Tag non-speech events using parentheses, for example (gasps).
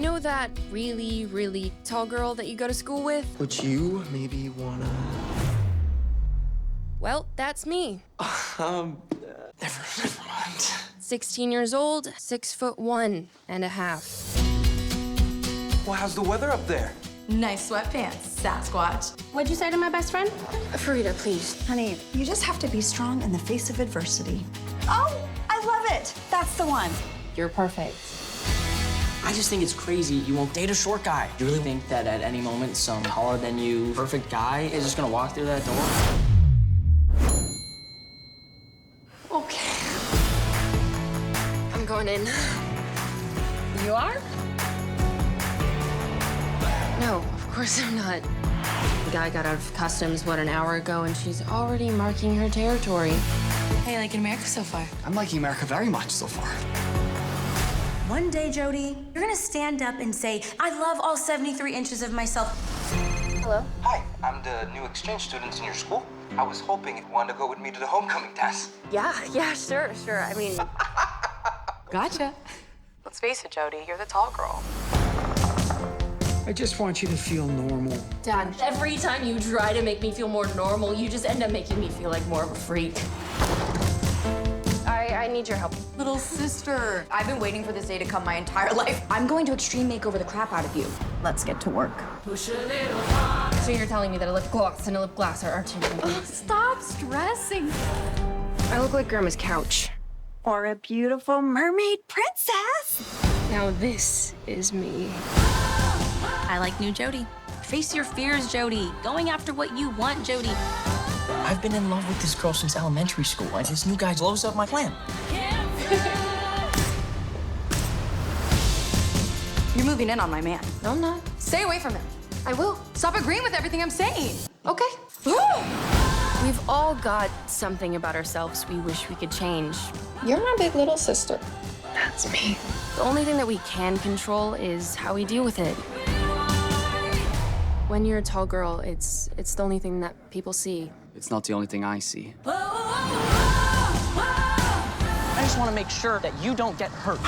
You know that really, really tall girl that you go to school with? Would you maybe wanna? Well, that's me. (laughs) Um, never, never mind. 16 years old, six foot one and a half. Well, how's the weather up there? Nice sweatpants, Sasquatch. What'd you say to my best friend? Farida, please. Honey, you just have to be strong in the face of adversity. Oh, I love it. That's the one. You're perfect. I just think it's crazy you won't date a short guy. You really think that at any moment some taller than you, perfect guy is just gonna walk through that door? Okay. I'm going in. You are? No, of course I'm not. The guy got out of customs, what, an hour ago, and she's already marking her territory. Hey, you liking America so far? I'm liking America very much so far. One day, Jody, you're gonna stand up and say, I love all 73 inches of myself. Hello? Hi, I'm the new exchange student in your school. I was hoping you wanted to go with me to the homecoming dance. Yeah, (laughs) yeah, sure, sure. I mean, (laughs) Gotcha. Let's face it, Jody, you're the tall girl. I just want you to feel normal. Dad, every time you try to make me feel more normal, you just end up making me feel like more of a freak. I, I need your help. Little sister. I've been waiting for this day to come my entire life. I'm going to extreme makeover the crap out of you. Let's get to work. So you're telling me that a lip gloss and a lip glass are interchangeable? Stop stressing. I look like Grandma's couch. Or a beautiful mermaid princess. Now this is me. I like new Jody. Face your fears, Jody. Going after what you want, Jody. I've been in love with this girl since elementary school, and this new guy blows up my plan. (laughs) You're moving in on my man. No, I'm not. Stay away from him. I will. Stop agreeing with everything I'm saying. Okay. (gasps) We've all got something about ourselves we wish we could change. You're my big little sister. That's me. The only thing that we can control is how we deal with it. When you're a tall girl, it's it's the only thing that people see. It's not the only thing I see. I just want to make sure that you don't get hurt.